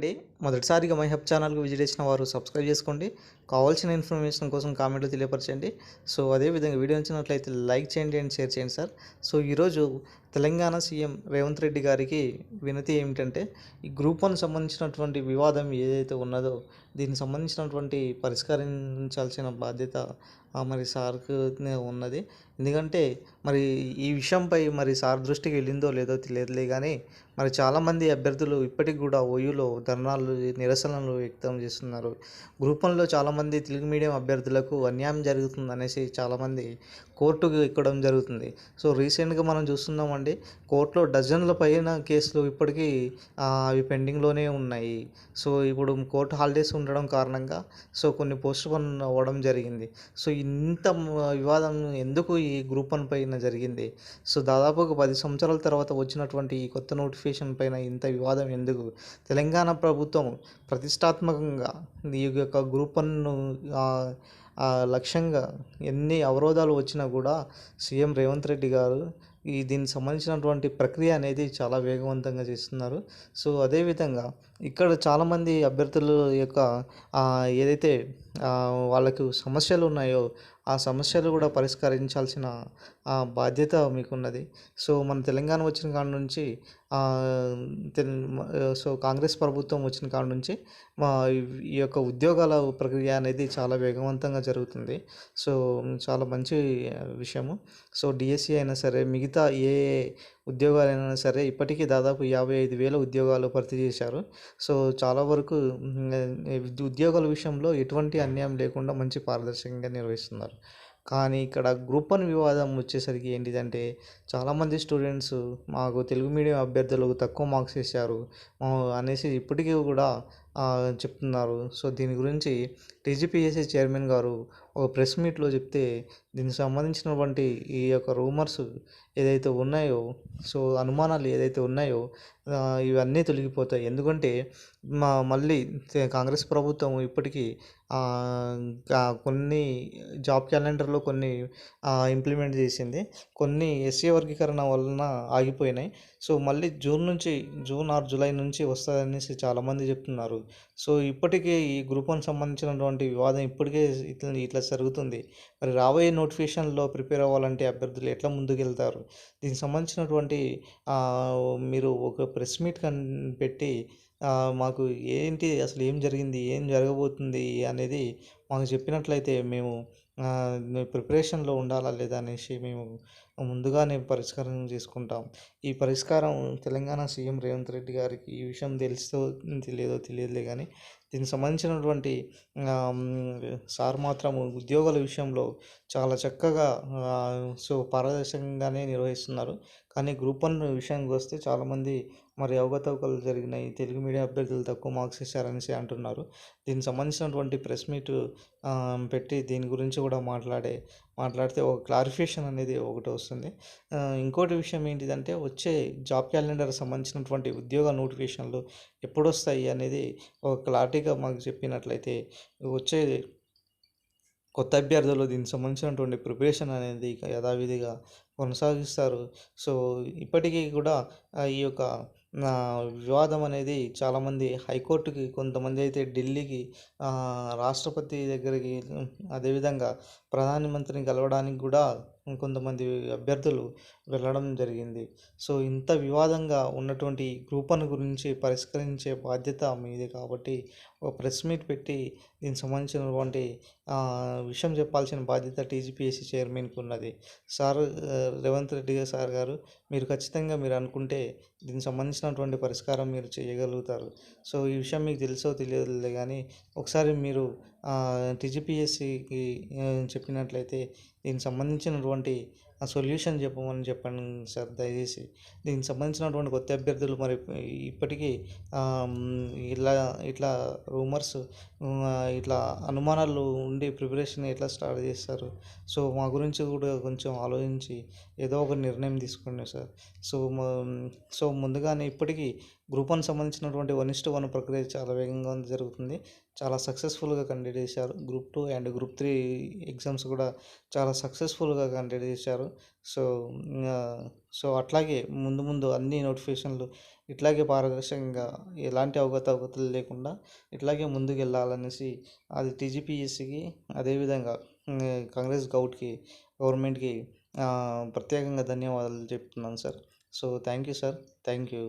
అండి మొదటిసారిగా my hub ఛానల్కి విజిట్ చేసిన వారు సబ్స్క్రైబ్ చేసుకోండి. కావాల్సిన ఇన్ఫర్మేషన్ కోసం కామెంట్లో తెలియపరచండి. సో అదేవిధంగా వీడియో నచ్చినట్లయితే లైక్ చేయండి అండ్ షేర్ చేయండి సార్. సో ఈరోజు తెలంగాణ సీఎం రేవంత్ రెడ్డి గారికి వినతి ఏమిటంటే ఈ గ్రూప్ వన్ సంబంధించినటువంటి వివాదం ఏదైతే ఉన్నదో దీనికి సంబంధించినటువంటి పరిష్కరించాల్సిన బాధ్యత మరి సార్కు ఉన్నది. ఎందుకంటే మరి ఈ విషయంపై మరి సార్ దృష్టికి వెళ్ళిందో లేదో తెలియదులే కానీ మరి చాలామంది అభ్యర్థులు ఇప్పటికి కూడా ఓయూలో ధర్నాలు నిరసనలు వ్యక్తం చేస్తున్నారు. గ్రూపంలో చాలామంది తెలుగు మీడియం అభ్యర్థులకు అన్యాయం జరుగుతుంది అనేసి చాలామంది కోర్టుకు ఎక్కడం జరుగుతుంది. సో రీసెంట్గా మనం చూస్తున్నామండి కోర్టులో డజన్ల పైన కేసులు ఇప్పటికీ అవి పెండింగ్లోనే ఉన్నాయి. సో ఇప్పుడు కోర్టు హాలిడేస్ ఉండడం కారణంగా సో కొన్ని పోస్ట్ పోన్ అవ్వడం జరిగింది. సో ఇంత వివాదం ఎందుకు ఈ గ్రూప్ వన్ పైన జరిగింది? సో దాదాపు ఒక పది సంవత్సరాల తర్వాత వచ్చినటువంటి ఈ కొత్త నోటిఫికేషన్ పైన ఇంత వివాదం ఎందుకు? తెలంగాణ ప్రభుత్వం ప్రతిష్టాత్మకంగా ఈ యొక్క గ్రూప్ వన్ను లక్ష్యంగా ఎన్ని అవరోధాలు వచ్చినా కూడా సీఎం రేవంత్ రెడ్డి గారు ఈ దీనికి సంబంధించినటువంటి ప్రక్రియ అనేది చాలా వేగవంతంగా చేస్తున్నారు. సో అదేవిధంగా ఇక్కడ చాలామంది అభ్యర్థుల యొక్క ఏదైతే వాళ్ళకు సమస్యలు ఉన్నాయో ఆ సమస్యలు కూడా పరిష్కరించాల్సిన బాధ్యత మీకున్నది. సో మన తెలంగాణ వచ్చిన కాడ నుంచి సో కాంగ్రెస్ ప్రభుత్వం వచ్చిన కాడ నుంచి మా ఈ యొక్క ఉద్యోగాల ప్రక్రియ అనేది చాలా వేగవంతంగా జరుగుతుంది. సో చాలా మంచి విషయము. సో డిఎస్సి అయినా సరే మిగతా ఏ ఉద్యోగాలైనా సరే ఇప్పటికీ దాదాపు యాభై ఐదు వేల ఉద్యోగాలు భర్తీ చేశారు. సో చాలా వరకు ఉద్యోగాల విషయంలో ఎటువంటి అన్యాయం లేకుండా మంచి పారదర్శకంగా నిర్వహిస్తున్నారు. కానీ ఇక్కడ గ్రూప్ వన్ వివాదం వచ్చేసరికి ఏంటిదంటే చాలామంది స్టూడెంట్స్ మాకు తెలుగు మీడియం అభ్యర్థులకు తక్కువ మార్క్స్ వేశారు. అనేసి ఇప్పటికీ కూడా చెప్తున్నారు. సో దీని గురించి టీజీపీఎస్సీ చైర్మన్ గారు ఒక ప్రెస్ మీట్లో చెప్తే దీనికి సంబంధించినటువంటి ఈ యొక్క రూమర్స్ ఏదైతే ఉన్నాయో సో అనుమానాలు ఏదైతే ఉన్నాయో ఇవన్నీ తొలగిపోతాయి. ఎందుకంటే మా మళ్ళీ కాంగ్రెస్ ప్రభుత్వం ఇప్పటికీ కొన్ని జాబ్ క్యాలెండర్లో కొన్ని ఇంప్లిమెంట్ చేసింది. కొన్ని ఎస్సీ వర్గీకరణ వలన ఆగిపోయినాయి. సో మళ్ళీ జూన్ నుంచి జూన్ ఆర్ జూలై నుంచి వస్తుందనేసి చాలామంది చెప్తున్నారు. సో ఇప్పటికే ఈ గ్రూప్ వన్ సంబంధించినటువంటి వివాదం ఇప్పటికే ఇట్లా ఇట్లా జరుగుతుంది. మరి రాబోయే నోటిఫికేషన్లో ప్రిపేర్ అవ్వాలంటే అభ్యర్థులు ఎట్లా ముందుకెళ్తారు? దీనికి సంబంధించినటువంటి మీరు ఒక ప్రెస్ మీట్ కన్ పెట్టి మాకు ఏంటి అసలు ఏం జరిగింది ఏం జరగబోతుంది అనేది మాకు చెప్పినట్లయితే మేము ప్రిపరేషన్లో ఉండాలా లేదా అనేసి మేము ముందుగానే పరిష్కారం చేసుకుంటాం. ఈ పరిష్కారం తెలంగాణ సీఎం రేవంత్ రెడ్డి గారికి ఈ విషయం తెలుసో తెలియదో తెలియదులే కానీ దీనికి సంబంధించినటువంటి సార్ మాత్రం ఉద్యోగాల విషయంలో చాలా చక్కగా సో పారదర్శకంగానే నిర్వహిస్తున్నారు. కానీ గ్రూప్ వన్ విషయానికి వస్తే చాలామంది మరి అవకతవకలు జరిగినాయి. తెలుగు మీడియా అభ్యర్థులు తక్కువ మార్క్స్ ఇచ్చారనేసి అంటున్నారు. దీనికి సంబంధించినటువంటి ప్రెస్ మీట్ పెట్టి దీని గురించి కూడా కూడా మాట్లాడే మాట్లాడితే ఒక క్లారిఫికేషన్ అనేది ఒకటి వస్తుంది. ఇంకోటి విషయం ఏంటిదంటే వచ్చే జాబ్ క్యాలెండర్ సంబంధించినటువంటి ఉద్యోగ నోటిఫికేషన్లు ఎప్పుడు వస్తాయి అనేది ఒక క్లారిటీగా మాకు చెప్పినట్లయితే వచ్చే కొత్త అభ్యర్థులు దీనికి సంబంధించినటువంటి ప్రిపరేషన్ అనేది యథావిధిగా కొనసాగిస్తారు. సో ఇప్పటికీ కూడా ఈ యొక్క వివాదం అనేది చాలామంది హైకోర్టుకి కొంతమంది అయితే ఢిల్లీకి రాష్ట్రపతి దగ్గరికి అదేవిధంగా ప్రధానమంత్రిని కలవడానికి కూడా కొంతమంది అభ్యర్థులు వెళ్ళడం జరిగింది. సో ఇంత వివాదంగా ఉన్నటువంటి గ్రూప్ వన్ గురించి పరిష్కరించే బాధ్యత మీదే కాబట్టి ఒక ప్రెస్ మీట్ పెట్టి దీనికి సంబంధించినటువంటి విషయం చెప్పాల్సిన బాధ్యత టీజీపీఎస్సీ చైర్మన్కి ఉన్నది. సార్ రేవంత్ రెడ్డి సార్ గారు మీరు ఖచ్చితంగా మీరు అనుకుంటే దీనికి సంబంధించినటువంటి పరిష్కారం మీరు చేయగలుగుతారు. సో ఈ విషయం మీకు తెలుసో తెలియదులే కానీ ఒకసారి మీరు టీజీపీఎస్సికి చెప్పినట్లయితే దీనికి సంబంధించినటువంటి ఆ సొల్యూషన్ చెప్పమని చెప్పండి సార్ దయచేసి. దీనికి సంబంధించినటువంటి కొత్త అభ్యర్థులు మరి ఇప్పటికీ ఇలా ఇట్లా రూమర్స్ ఇట్లా అనుమానాలు ఉండి ప్రిపరేషన్ ఎట్లా స్టార్ట్ చేస్తారు? సో మా గురించి కూడా కొంచెం ఆలోచించి ఏదో ఒక నిర్ణయం తీసుకోండి సార్. సో సో ముందుగానే ఇప్పటికీ గ్రూప్ వన్ సంబంధించినటువంటి వన్ ఇస్ట్ వన్ ప్రక్రియ చాలా వేగంగా జరుగుతుంది. చాలా సక్సెస్ఫుల్గా కండక్ట్ చేశారు. Group two and group three exams కూడా చాలా సక్సెస్ఫుల్గా కండక్ట్ చేశారు. సో సో అట్లాగే ముందు ముందు అన్ని నోటిఫికేషన్లు ఇట్లాగే పారదర్శకంగా ఎలాంటి అవకతవకలు లేకుండా ఇట్లాగే ముందుకు వెళ్ళాలనేసి అది టీజీపీఎస్సీకి అదేవిధంగా కాంగ్రెస్ గౌట్కి గవర్నమెంట్కి ప్రత్యేకంగా ధన్యవాదాలు చెప్తున్నాను sir. So thank you sir thank you